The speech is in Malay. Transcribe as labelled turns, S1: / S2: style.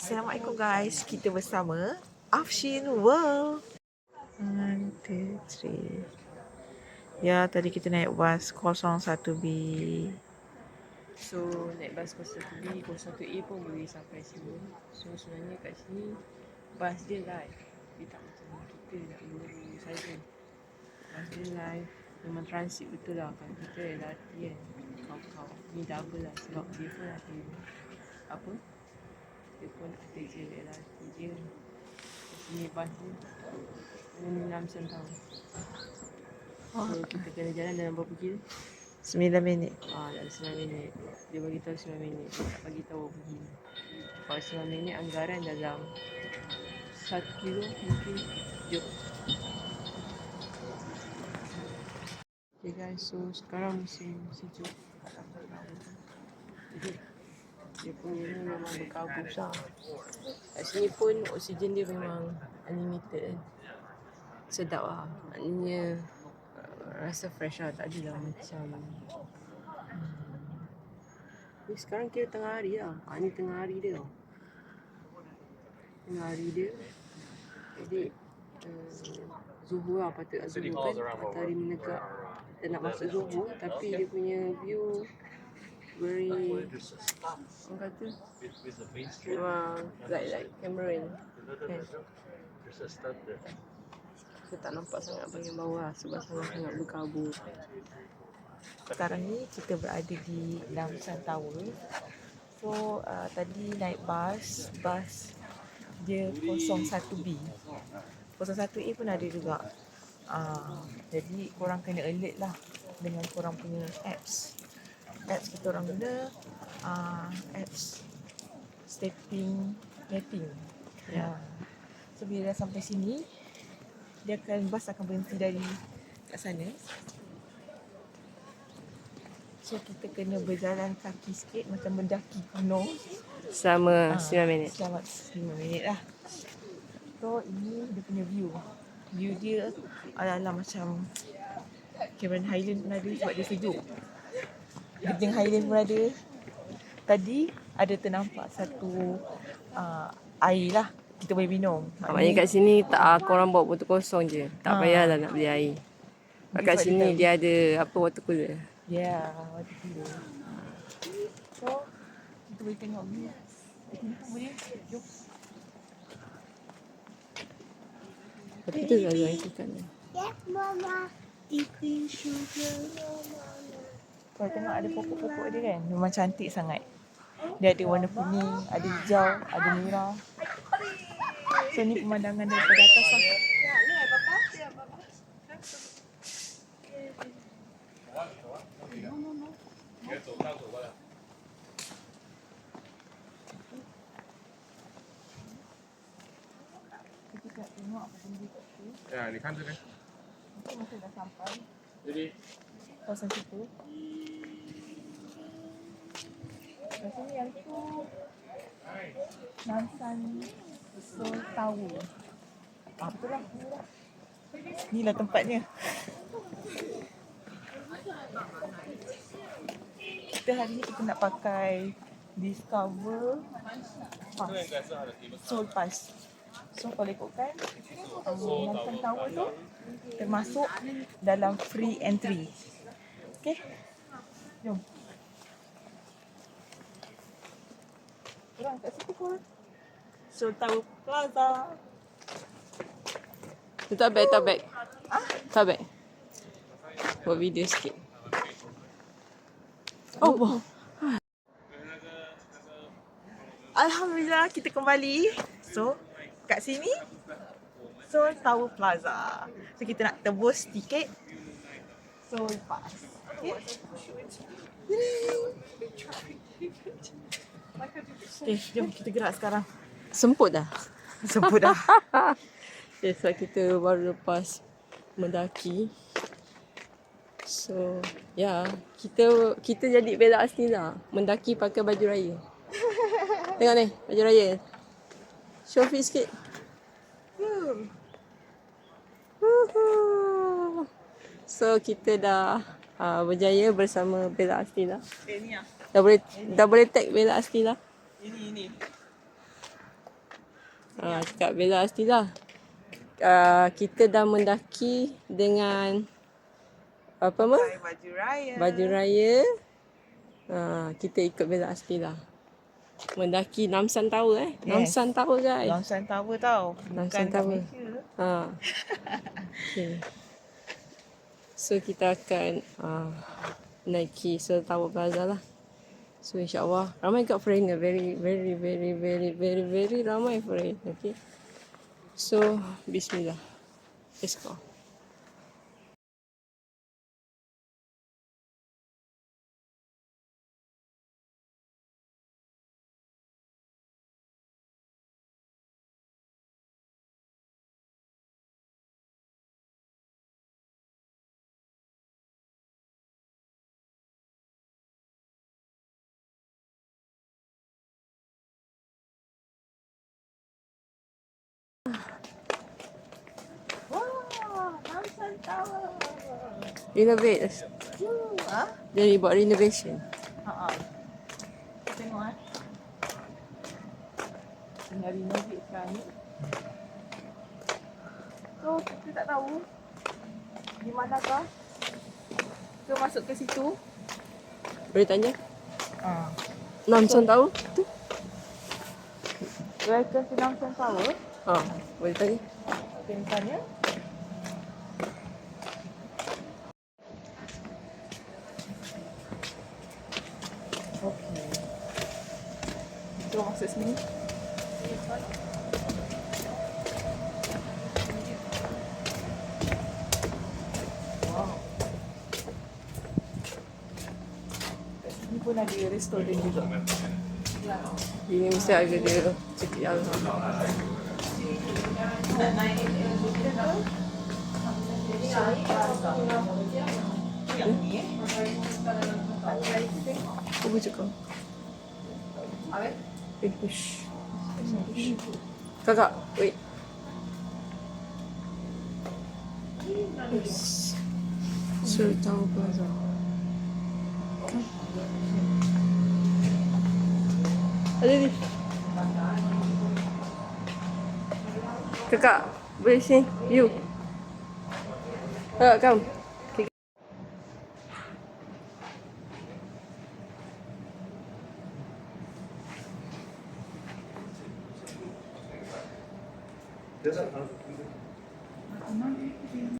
S1: Assalamualaikum guys. Kita bersama Afshin World. One, two, three. Ya, tadi kita naik bas 01B.
S2: So naik bas 01B, 01A pun boleh sampai sini. So sebenarnya kat sini bas dia live. Dia tak macam kita nak menunggu saja. Bas dia live. Memang transit betul lah kan. Kita LRT kan. Kau-kau. Ni double lah sebab dia pun ada apa? Dia ada je LRT dia. Sini bas dia. Enam tahun. So kita kena jalan dalam berapa kira?
S1: 9 minit.
S2: Ah, dalam 9 minit. Dia bagi tahu 9 minit. Dia tak bagi tahu pergi. Kalau 9 minit anggaran dalam 1 kilo mungkin. Jom. Okay guys, so sekarang musim sejuk. Dia punya ni memang berkabut besar. Kat sini pun oksigen dia memang unlimited. Sedap lah. Maknanya uh, rasa fresh lah. Tak adalah macam Ni sekarang kira tengah hari lah. Ha, ni tengah hari dia tau. Tengah hari dia. Jadi, uh, Zuhur lah patut lah Zuhur kan. Matahari menegak. Kita nak masuk Zuhur. Tapi dia punya view very, orang kata, memang like, like Cameron. Kan? Saya tak nampak sangat bahagian bawah lah sebab sangat-sangat berkabut.
S1: Sekarang ni kita berada di Lamsan Tower. So, uh, tadi naik bas. Bas dia 01B. 01A pun ada juga. Uh, jadi, korang kena alert lah dengan korang punya apps. Apps kita orang guna uh, apps stepping mapping. Ya. So, bila dah sampai sini, dia akan bas akan berhenti dari kat sana. So kita kena berjalan kaki sikit macam mendaki gunung.
S2: Selama
S1: Ah,
S2: 9 minit.
S1: Selamat 5 minit lah. So ini dia punya view. View dia adalah macam Cameron Highland pun ada sebab dia sejuk. Genting Highland pun ada. Tadi ada ternampak satu uh, air lah. Kita boleh minum.
S2: Maknanya kat sini tak ah, korang bawa botol kosong je. Tak
S1: Ah.
S2: payahlah nak beli air. Kat
S1: sebab
S2: sini
S1: dia
S2: dia ada apa water cooler.
S1: Ya, yeah, waktu tu. So, kita boleh tengok pun boleh. Jom.
S2: Tapi tu cakap ni.
S3: Yes, Mama. Eating sugar, Mama.
S1: Kalau tengok ada pokok-pokok dia kan Memang cantik sangat Dia ada warna kuning, ada hijau, ada merah So ni pemandangan daripada atas lah
S4: Ya, ni kan tu ni.
S1: Mungkin masih dah sampai.
S4: Jadi,
S1: kawasan situ. Sini yang tu Nansan Seoul Tower. Ah, lah. Ni lah. Ni lah tempatnya. Kita hari ni kita nak pakai Discover Pass. Soul Pass. So kalau ikutkan um, Nansan Tower tu termasuk dalam free entry. Okay? Jom. Korang kat situ pun. Tower Plaza.
S2: Letak beg, letak beg. Letak beg. Buat video sikit. Oh, oh.
S1: Alhamdulillah kita kembali. So, kat sini Seoul Tower Plaza. So kita nak tebus tiket Seoul Pass. Okay? Okay, jom kita gerak sekarang.
S2: Semput dah.
S1: Sebut dah.
S2: Okay, sebab kita baru lepas mendaki. So, ya, yeah, kita kita jadi Bella Astila mendaki pakai baju raya. Tengok ni, baju raya. Show fit sikit. Woohoo. So, kita dah uh, berjaya bersama Bella Astila.
S1: Eh, ni lah.
S2: Dah boleh dah boleh tag Bella Astila.
S1: Ini, ini.
S2: Ah, cakap Bella Astila. Uh, kita dah mendaki dengan apa mah?
S1: Baju raya.
S2: Baju raya. Uh, kita ikut Bella Astila. Mendaki Namsan Tower eh.
S1: Yes.
S2: Namsan Tower guys.
S1: Longsan Tower tau.
S2: Longsan
S1: Bukan
S2: Tower. Ha. Okay. So kita akan uh, naiki Sir Tower Plaza lah. So insyaAllah ramai kat foreigner. Very very very very very very ramai foreigner. Okay. So bismillah. Let's go. Renovate.
S1: Ha?
S2: Jadi buat renovation.
S1: Ha ah. Tengok eh. Tengah renovate sekarang ni. So, kita tak tahu di manakah kita masuk ke situ.
S2: Boleh tanya?
S1: Ah.
S2: Namsan tahu? Tu?
S1: Welcome to Longsan Tower.
S2: Ha, boleh tanya.
S1: Kita tanya. Kita masuk sini. Wow. Kat sini pun ada restoran juga.
S2: Ini mesti ada dia cekik yang
S1: Yang ni
S2: ush. Kakak, wait. Yes. Sir Tower Plaza. Come. Ada ni. Kakak, boleh sini. You. Kakak, come. Okay.
S4: Dia tak